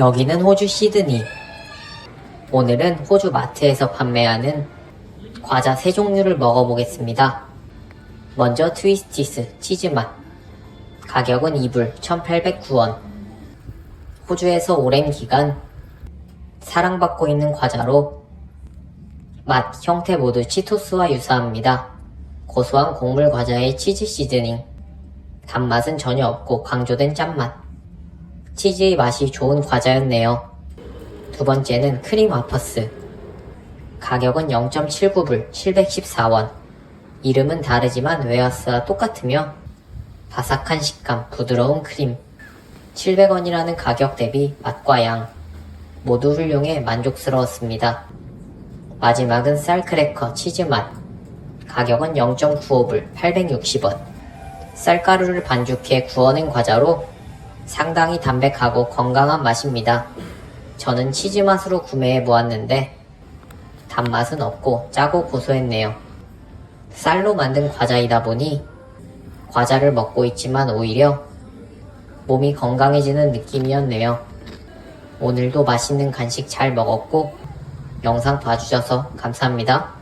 여기는 호주 시드니. 오늘은 호주 마트에서 판매하는 과자 세 종류를 먹어보겠습니다. 먼저 트위스티스 치즈맛. 가격은 2불 1,809원. 호주에서 오랜 기간 사랑받고 있는 과자로 맛, 형태 모두 치토스와 유사합니다. 고소한 곡물 과자의 치즈 시즈닝. 단맛은 전혀 없고 강조된 짠맛. 치즈의 맛이 좋은 과자였네요. 두 번째는 크림 와퍼스. 가격은 0.79불 714원. 이름은 다르지만 웨어스와 똑같으며 바삭한 식감, 부드러운 크림. 700원이라는 가격 대비 맛과 양 모두 훌륭해 만족스러웠습니다. 마지막은 쌀크래커 치즈 맛. 가격은 0.95불 860원. 쌀가루를 반죽해 구워낸 과자로 상당히 담백하고 건강한 맛입니다. 저는 치즈 맛으로 구매해 보았는데 단맛은 없고 짜고 고소했네요. 쌀로 만든 과자이다 보니 과자를 먹고 있지만 오히려 몸이 건강해지는 느낌이었네요. 오늘도 맛있는 간식 잘 먹었고 영상 봐주셔서 감사합니다.